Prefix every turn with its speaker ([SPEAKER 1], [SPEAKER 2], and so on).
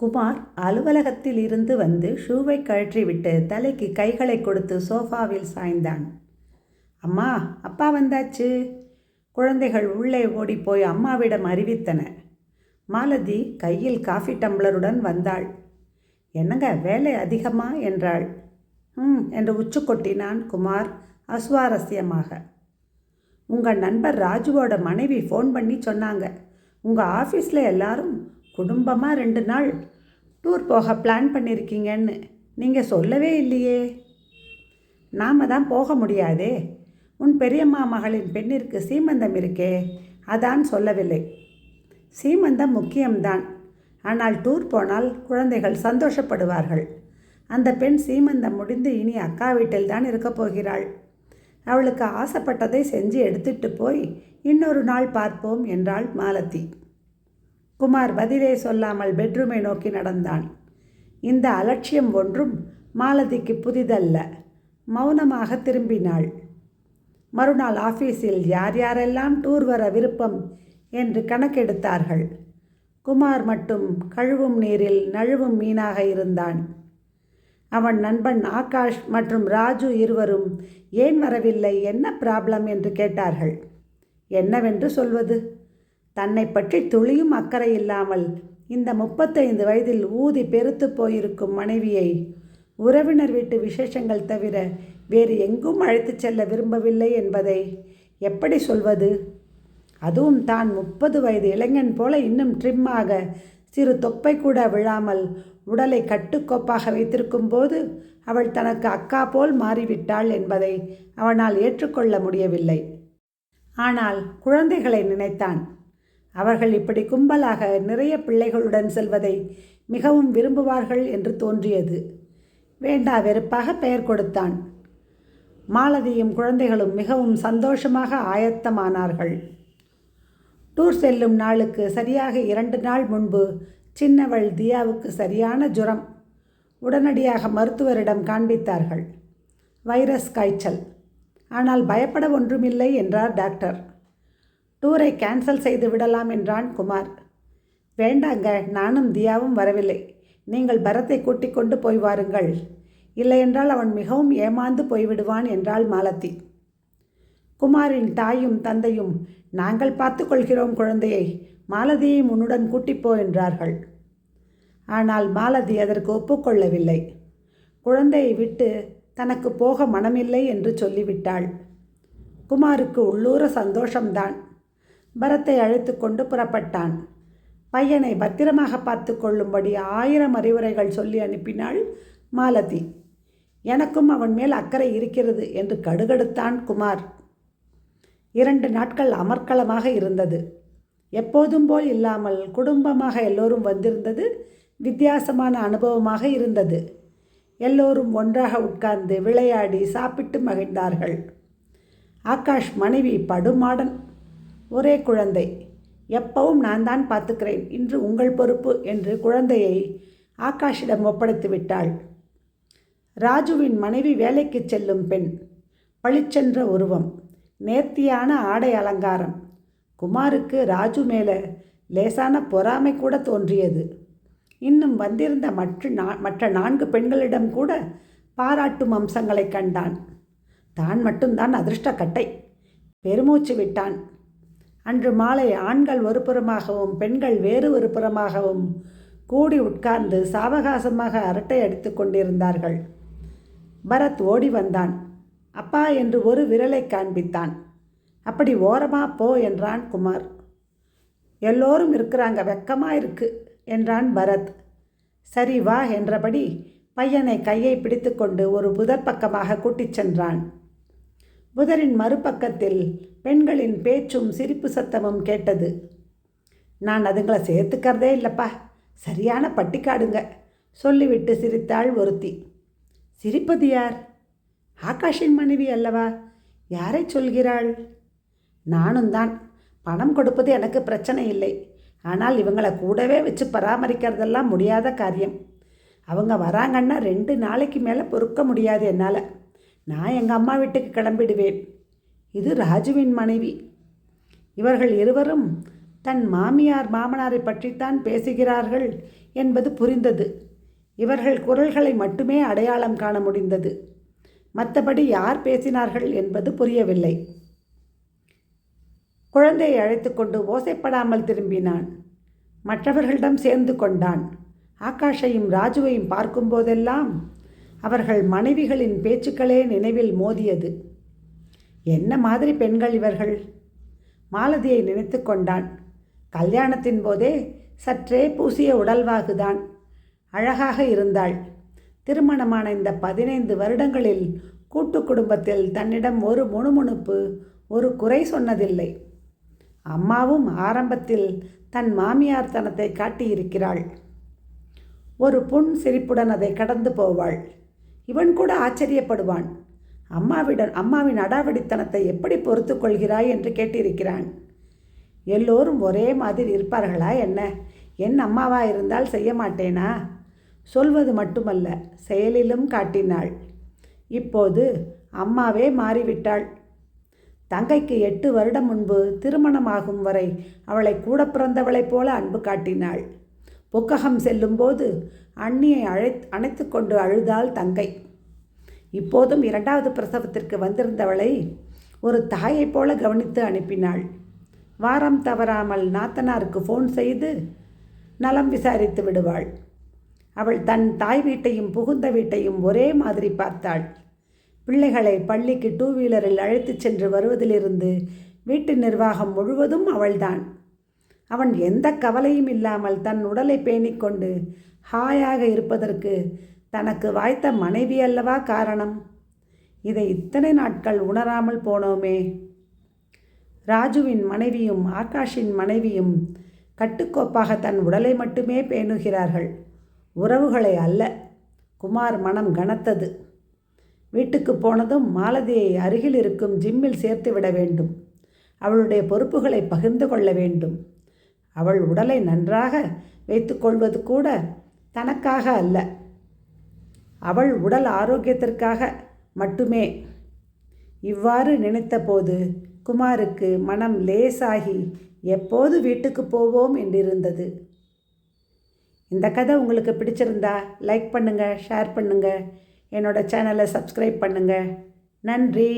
[SPEAKER 1] குமார் அலுவலகத்தில் இருந்து வந்து ஷூவை கழற்றிவிட்டு தலைக்கு கைகளை கொடுத்து சோஃபாவில் சாய்ந்தான். அம்மா அப்பா வந்தாச்சு. குழந்தைகள் உள்ளே ஓடிப்போய் அம்மாவிடம் அறிவித்தன. மாலதி கையில் காஃபி டம்ளருடன் வந்தாள். என்னங்க வேலை அதிகமா? என்றாள். ம் என்று உச்சு கொட்டினான் குமார் அஸ்வாரஸ்யமாக. உங்கள் நண்பர் ராஜுவோட மனைவி ஃபோன் பண்ணி சொன்னாங்க. உங்கள் ஆஃபீஸில் எல்லாரும் குடும்பமாக ரெண்டு நாள் டூர் போக பிளான் பண்ணியிருக்கீங்கன்னு நீங்கள் சொல்லவே இல்லையே. நாம தான் போக முடியாதே. உன் பெரியம்மா மகளின் பெண்ணிற்கு சீமந்தம் இருக்கே. அதான் சொல்லவில்லை. சீமந்தம் முக்கியம்தான். ஆனால் டூர் போனால் குழந்தைகள் சந்தோஷப்படுவார்கள். அந்த பெண் சீமந்தம் முடிந்து இனி அக்கா வீட்டில் தான் இருக்கப் போகிறாள். அவளுக்கு ஆசைப்பட்டதை செஞ்சு எடுத்துட்டு போய் இன்னொரு நாள் பார்ப்போம் என்றாள் மாலதி. குமார் பதிலே சொல்லாமல் பெட்ரூமை நோக்கி நடந்தான். இந்த அலட்சியம் ஒன்றும் மாலதிக்கு புதிதல்ல. மௌனமாக திரும்பினாள். மறுநாள் ஆஃபீஸில் யார் யாரெல்லாம் டூர் வர விருப்பம் என்று கணக்கெடுத்தார்கள். குமார் மட்டும் கழுவும் நீரில் நழுவும் மீனாக இருந்தான். அவன் நண்பன் ஆகாஷ் மற்றும் ராஜு இருவரும் ஏன் வரவில்லை? என்ன ப்ராப்ளம் என்று கேட்டார்கள். என்னவென்று சொல்வது? தன்னை பற்றி துளியும் அக்கறை இல்லாமல் இந்த முப்பத்தைந்து வயதில் ஊதி பெருத்து போயிருக்கும் மனைவியை உறவினர் வீட்டு விசேஷங்கள் தவிர வேறு எங்கும் அழைத்துச் செல்ல விரும்பவில்லை என்பதை எப்படி சொல்வது? அதுவும் தான் முப்பது வயது இளைஞன் போல இன்னும் ட்ரிம்மாக சிறு தொப்பை கூட விழாமல் உடலை கட்டுக்கோப்பாக வைத்திருக்கும் போது அவள் தனக்கு அக்கா போல் மாறிவிட்டாள் என்பதை அவனால் ஏற்றுக்கொள்ள முடியவில்லை. ஆனால் குழந்தைகளை நினைத்தான். அவர்கள் இப்படி கும்பலாக நிறைய பிள்ளைகளுடன் செல்வதை மிகவும் விரும்புவார்கள் என்று தோன்றியது. வேண்டா வெறுப்பாக பெயர் கொடுத்தான். மாலதியும் குழந்தைகளும் மிகவும் சந்தோஷமாக ஆயத்தமானார்கள். டூர் செல்லும் நாளுக்கு சரியாக இரண்டு நாள் முன்பு சின்னவள் தியாவுக்கு சரியான ஜுரம் உடனடியாக மருத்துவரிடம் காண்பித்தார்கள். வைரஸ் காய்ச்சல். ஆனால் பயப்பட ஒன்றுமில்லை என்றார் டாக்டர். டூரை கேன்சல் செய்து விடலாம் என்றான் குமார். வேண்டாங்க நானும் தியாவும் வரவில்லை. நீங்கள் பரத்தை கூட்டிக் கொண்டு போய் வாருங்கள். இல்லையென்றால் அவன் மிகவும் ஏமாந்து போய்விடுவான் என்றாள் மாலதி. குமாரின் தாயும் தந்தையும் நாங்கள் பார்த்து கொள்கிறோம் குழந்தையை. மாலதியை உன்னுடன் கூட்டிப்போ என்றார்கள். ஆனால் மாலதி அதற்கு ஒப்புக்கொள்ளவில்லை குழந்தையை விட்டு தனக்கு போக மனமில்லை என்று சொல்லிவிட்டாள். குமாருக்கு உள்ளூர சந்தோஷம்தான். பரத்தை அழைத்து கொண்டு புறப்பட்டான். பையனை பத்திரமாக பார்த்து கொள்ளும்படி ஆயிரம் அறிவுரைகள் சொல்லி அனுப்பினாள் மாலதி. எனக்கும் அவன் மேல் அக்கறை இருக்கிறது என்று கடுகடுத்தான் குமார். இரண்டு நாட்கள் அமர்க்களமாக இருந்தது. எப்போதும் போல் இல்லாமல் குடும்பமாக எல்லோரும் வந்திருந்தது வித்தியாசமான அனுபவமாக இருந்தது. எல்லோரும் ஒன்றாக உட்கார்ந்து விளையாடி சாப்பிட்டு மகிழ்ந்தார்கள். ஆகாஷ் மனைவி படுமாடன் ஒரே குழந்தை. எப்பவும் நான் தான் பார்த்துக்கிறேன். இன்று உங்கள் பொறுப்பு என்று குழந்தையை ஆகாஷிடம் ஒப்படைத்து விட்டாள் ராஜுவின் மனைவி வேலைக்கு செல்லும் பெண். பளிச்சென்ற உருவம். நேர்த்தியான ஆடை அலங்காரம். குமாருக்கு ராஜு மேலே லேசான பொறாமை கூட தோன்றியது. இன்னும் வந்திருந்த மற்ற நா மற்ற நான்கு பெண்களிடம் கூட பாராட்டும் அம்சங்களை கண்டான். தான் மட்டும்தான் அதிர்ஷ்டக்கட்டை. பெருமூச்சு விட்டான். அன்று மாலை ஆண்கள் ஒரு புறமாகவும் பெண்கள் வேறு ஒரு புறமாகவும் கூடி உட்கார்ந்து சாவகாசமாக அரட்டை அடித்து கொண்டிருந்தார்கள். பரத் ஓடி வந்தான். அப்பா என்று ஒரு விரலை காண்பித்தான். அப்படி ஓரமா போ என்றான் குமார். எல்லோரும் இருக்கிறாங்க வெக்கமாக இருக்கு என்றான் பரத். சரி வா என்றபடி பையனை கையை பிடித்துக்கொண்டு ஒரு புதர் பக்கமாக கூட்டிச் சென்றான். புதரின் மறுபக்கத்தில் பெண்களின் பேச்சும் சிரிப்பு சத்தமும் கேட்டது. நான் அதுங்களை சேர்த்துக்கிறதே இல்லைப்பா. சரியான பட்டிக்காடுங்க. சொல்லிவிட்டு சிரித்தாள் ஒருத்தி. சிரிப்பது யார்? ஆகாஷின் மனைவி அல்லவா? யாரை சொல்கிறாள்? நானும் தான். பணம் கொடுப்பது எனக்கு பிரச்சனை இல்லை. ஆனால் இவங்களை கூடவே வச்சு பராமரிக்கிறதெல்லாம் முடியாத காரியம். அவங்க வராங்கன்னா ரெண்டு நாளைக்கு மேலே பொறுக்க முடியாது என்னால். நான் எங்கள் அம்மா வீட்டுக்கு கிளம்பிடுவேன். இது ராஜுவின் மனைவி. இவர்கள் இருவரும் தன் மாமியார் மாமனாரை பற்றித்தான் பேசுகிறார்கள் என்பது புரிந்தது. இவர்கள் குரல்களை மட்டுமே அடையாளம் காண முடிந்தது. மற்றபடி யார் பேசினார்கள் என்பது புரியவில்லை. குழந்தையை அழைத்து கொண்டு ஓசைப்படாமல் திரும்பினான். மற்றவர்களிடம் சேர்ந்து கொண்டான். ஆகாஷையும் ராஜுவையும் பார்க்கும்போதெல்லாம் அவர்கள் மனைவிகளின் பேச்சுக்களே நினைவில் மோதியது. என்ன மாதிரி பெண்கள் இவர்கள்? மாலதியை நினைத்து கொண்டான். கல்யாணத்தின் போதே சற்றே பூசிய உடல்வாகுதான். அழகாக இருந்தாள். திருமணமான இந்த பதினைந்து வருடங்களில் கூட்டு குடும்பத்தில் தன்னிடம் ஒரு முணுமுணுப்பு ஒரு குறை சொன்னதில்லை. அம்மாவும் ஆரம்பத்தில் தன் மாமியார் தனத்தை காட்டியிருக்கிறாள். ஒரு புண் சிரிப்புடன் அதை கடந்து போவாள். இவன் கூட ஆச்சரியப்படுவான். அம்மாவிடம் அம்மாவின் அடாவடித்தனத்தை எப்படி பொறுத்து கொள்கிறாய் என்று கேட்டிருக்கிறான். எல்லோரும் ஒரே மாதிரி இருப்பார்களா என்ன? என் அம்மாவா இருந்தால் செய்ய மாட்டேனா? சொல்வது மட்டுமல்ல செயலிலும் காட்டினாள். இப்போது அம்மாவே மாறிவிட்டாள். தங்கைக்கு எட்டு வருடம் முன்பு திருமணமாகும் வரை அவளை கூட பிறந்தவளைப் போல அன்பு காட்டினாள். புக்ககம் செல்லும்போது அண்ணியை அழை அணைத்து கொண்டு அழுதாள் தங்கை. இப்போதும் இரண்டாவது பிரசவத்திற்கு வந்திருந்தவளை ஒரு தாயைப் போல கவனித்து அனுப்பினாள். வாரம் தவறாமல் நாத்தனாருக்கு ஃபோன் செய்து நலம் விசாரித்து விடுவாள். அவள் தன் தாய் வீட்டையும் புகுந்த வீட்டையும் ஒரே மாதிரி பார்த்தாள். பிள்ளைகளை பள்ளிக்கு டூ வீலரில் அழைத்துச் சென்று வருவதிலிருந்து வீட்டு நிர்வாகம் முழுவதும் அவள்தான். அவன் எந்த கவலையும் இல்லாமல் தன் உடலை பேணிக்கொண்டு ஹாயாக இருப்பதற்கு தனக்கு வாய்த்த மனைவி அல்லவா காரணம்? இதை இத்தனை நாட்கள் உணராமல் போனோமே. ராஜுவின் மனைவியும் ஆகாஷின் மனைவியும் கட்டுக்கோப்பாக தன் உடலை மட்டுமே பேணுகிறார்கள். உறவுகளை அல்ல குமார் மனம் கனத்தது. வீட்டுக்கு போனதும் மாலதியை அருகில் இருக்கும் ஜிம்மில் சேர்த்து விட வேண்டும். அவளுடைய பொறுப்புகளை பகிர்ந்து கொள்ள வேண்டும். அவள் உடலை நன்றாக வைத்துக்கொள்வது கூட தனக்காக அல்ல. அவள் உடல் ஆரோக்கியத்திற்காக மட்டுமே. இவ்வாறு நினைத்தபோது குமாருக்கு மனம் லேசாகி எப்போது வீட்டுக்கு போவோம்? என்றிருந்தது. இந்த கதை உங்களுக்கு பிடிச்சிருந்தா லைக் பண்ணுங்கள் ஷேர் பண்ணுங்கள் என்னோடய சேனலை சப்ஸ்கிரைப் பண்ணுங்கள் நன்றி.